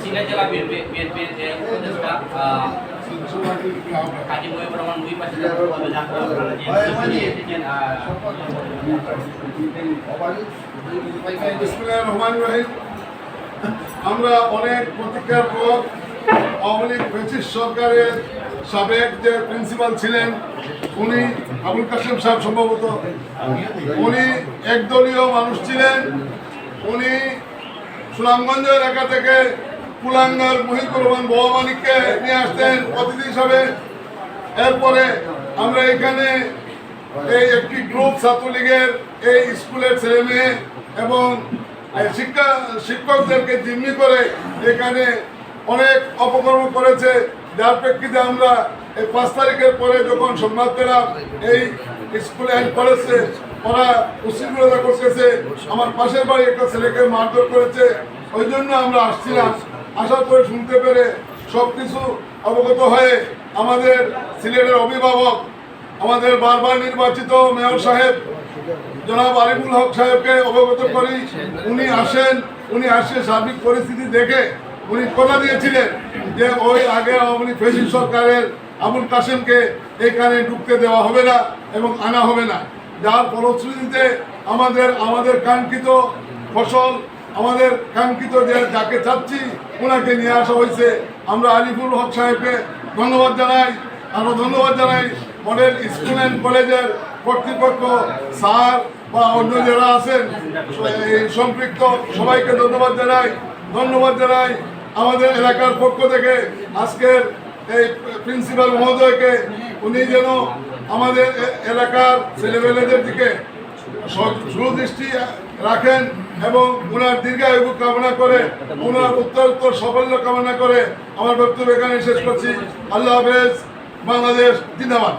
সিলেট জেলা বিএনপির উপদেষ্টা কাজী মহিবুর রহমান মুহিব। আমরা অনেক প্রতীক্ষার পর আওয়ামী লীগ ব্রিটিশ সরকারের সাবেক যে প্রিন্সিপাল ছিলেন উনি আবুল কাসেম সাহেব সম্ভবত উনি একদলীয় মানুষ ছিলেন উনি সুনামগঞ্জ এলাকা থেকে কুলাঙ্গার মুহিবুর রহমান বহমানিককে নিয়ে আসতেন অতিথি হিসাবে। এরপরে আমরা এখানে এই একটি গ্রুপ ছাত্রলীগের এই স্কুলের ছেলে মেয়ে এবং শিক্ষা শিক্ষকদেরকে জিম্মি করে এখানে অনেক অপকর্ম করেছে। যার প্রেক্ষিতে আমরা এই পাঁচ তারিখের পরে যখন সংবাদ পেলাম এই স্কুল অ্যান্ড কলেজে ওরা উশৃঙ্খলতা করতেছে, আমার পাশের বাড়ি একটা ছেলেকে মারধর করেছে, ওই জন্য আমরা আসছিলাম। আসার পরে শুনতে পেরে সব কিছু অবগত হয়ে আমাদের সিলেটের অভিভাবক, আমাদের বারবার নির্বাচিত মেয়র সাহেব, জনাব আরিফুল হক সাহেবকে অবগত করি। উনি আসেন, উনি আসে সার্বিক পরিস্থিতি দেখে উনি কথা দিয়েছিলেন যে ওই আগে আওয়ামী ফেসিস সরকারের আবুল কাসেমকে এখানে ঢুকতে দেওয়া হবে না এবং আনা হবে না। যার ফলশ্রুতিতে আমাদের আমাদের কাঙ্ক্ষিত ফসল আমাদের কাঙ্ক্ষিত যে যাকে চাচ্ছি, ওনাকে নিয়ে আসা হয়েছে। আমরা আলিফুল হক সাহেবকে ধন্যবাদ জানাই। আরও ধন্যবাদ জানাই মডেল স্কুল অ্যান্ড কলেজের কর্তৃপক্ষ, স্যার বা অন্য যারা আছেন সম্পৃক্ত সবাইকে ধন্যবাদ জানাই। ধন্যবাদ জানাই আমাদের এলাকার পক্ষ থেকে আজকের এই প্রিন্সিপাল মহোদয়কে। উনি যেন আমাদের এলাকার ছেলেমেয়েদের দিকে সুদৃষ্টি রাখেন এবং ওনার দীর্ঘায়ু কামনা করে ওনার উত্তর উত্তর সাফল্য কামনা করে আমার বক্তব্য এখানে শেষ করছি। আল্লাহ হাফেজ বাংলাদেশ জিন্দাবাদ।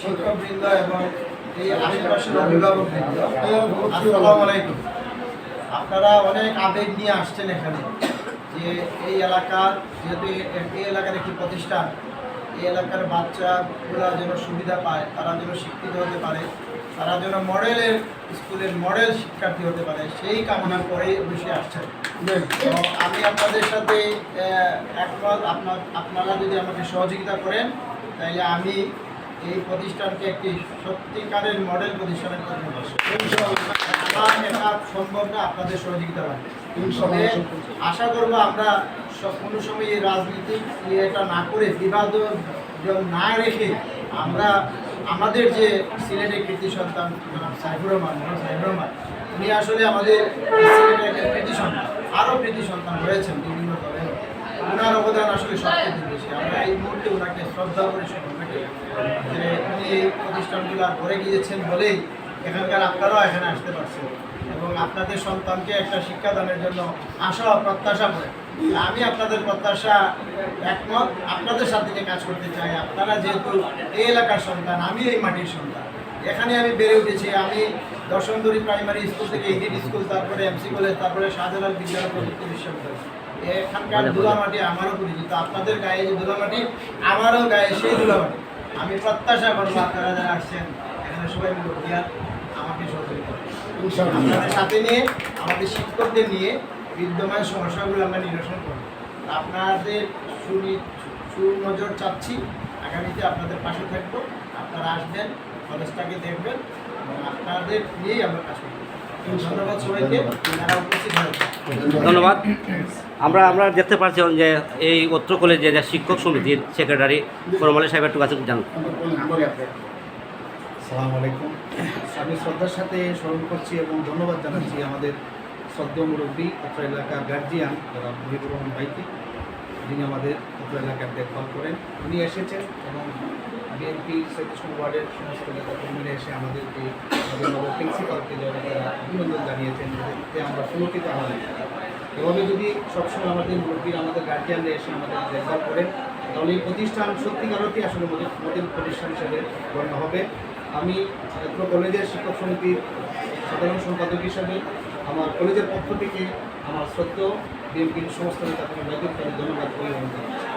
শিক্ষকবৃন্দ এবং এই আশেপাশের অভিভাবকবৃন্দ। আসসালামু আলাইকুম। আপনারা অনেক আবেগ নিয়ে আসছেন এখানে যে এই এলাকার যেহেতু এই এলাকার একটি প্রতিষ্ঠান এই এলাকার বাচ্চাগুলো যেন সুবিধা পায় তারা যেন শিক্ষিত হতে পারে তারা যেন মডেলের স্কুলের মডেল শিক্ষার্থী হতে পারে সেই কামনা করেই বসে আসছেন। আমি আপনাদের সাথে একমত আপনার আপনারা যদি আমাকে সহযোগিতা করেন তাহলে আমি এই প্রতিষ্ঠানকে একটি সত্যিকারের মডেল প্রতিষ্ঠানে পরিণত সম্ভব না আপনাদের সহযোগিতা লাগবে আশা করব আমরা কোনো সময় এই রাজনীতি এটা না করে বিবাদ না রেখে আমরা আমাদের যে সিলেটের কৃতি সন্তান সাইফুর রহমান সাইফুর রহমান উনি আসলে আমাদের সিলেটের কৃতি সন্তান আরও কৃতি সন্তান রয়েছেন বিভিন্ন দলের। ওনার অবদান আসলে সবচেয়ে বেশি। আমরা এই মুহূর্তে ওনাকে শ্রদ্ধা করে উনি এই প্রতিষ্ঠানগুলো করে গিয়েছেন বলেই এখানকার আপনারাও এখানে আসতে পারছেন এবং আপনাদের সন্তানকে একটা শিক্ষাদানের জন্য আশা প্রত্যাশা করে। আমি আপনাদের প্রত্যাশা একমত। আপনাদের সাথে কাজ করতে চাই আপনারা যেহেতু এই এলাকার সন্তান আমি এই মাটির সন্তান। এখানে আমি বেড়ে উঠেছি। আমি দশমদুরি প্রাইমারি স্কুল থেকে ইডিট স্কুল তারপরে এমসি কলেজ তারপরে শাহজালাল বিজ্ঞান প্রযুক্তি বিশ্ববিদ্যালয়। এখানকার ধুলামাটি আমারও পরিচিত। আপনাদের গায়ে যে ধুলামাটি আমারও গায়ে সেই ধুলামাটি আমি প্রত্যাশা করব আপনারা যারা আসছেন এখানে সবাই মিলে দিয়া আমাকে সহযোগিতা। আপনাদের সাথে নিয়ে আমাদের শিক্ষকদের নিয়ে বিদ্যমান সমস্যাগুলো আমরা নিরসন করব। আপনাদের সুনি সুনজর চাচ্ছি। আগামীতে আপনাদের পাশে থাকব। আপনারা আসবেন কলেজটাকে দেখবেন এবং আপনাদের নিয়েই আমরা কাজ করব। ধন্যবাদ সবাইকে। যারা উপস্থিত হয়েছে ধন্যবাদ। আমরা আমরা দেখতে পাচ্ছি যে এই অত্র কলেজে যে শিক্ষক সমিতির সেক্রেটারি ফরমালি সাহেব একটু কাছে জান সালাম আলাইকুম। আমি শ্রদ্ধার সাথে স্মরণ করছি এবং ধন্যবাদ জানাচ্ছি আমাদের শ্রদ্ধেয় মুরব্বী অত্র এলাকার গার্জিয়ান যারা রহমান ভাইকে। যিনি আমাদের এলাকার দেখভাল করেন, উনি এসেছেন এবং বিএনপি সৈয়দ ওয়ার্ডের সমস্ত নেতাকর্মীরা এসে আমাদেরকে আমাদের প্রিন্সিপালকে যারা অভিনন্দন জানিয়েছেন এতে আমরা পুলকিত হন এভাবে যদি সবসময় আমাদের মুরব্বীর, আমাদের গার্জিয়ানরা এসে আমাদের দেখভাল করেন তাহলে এই প্রতিষ্ঠান সত্যিকারই আসলে মডেল প্রতিষ্ঠান হিসেবে গণ্য হবে। আমি কলেজের শিক্ষক সমিতির সাধারণ সম্পাদক হিসাবে আমার কলেজের পক্ষ থেকে আমার সত্য বিএনপির সমস্ত নেতাকে ধন্যবাদ পরিবহন করছি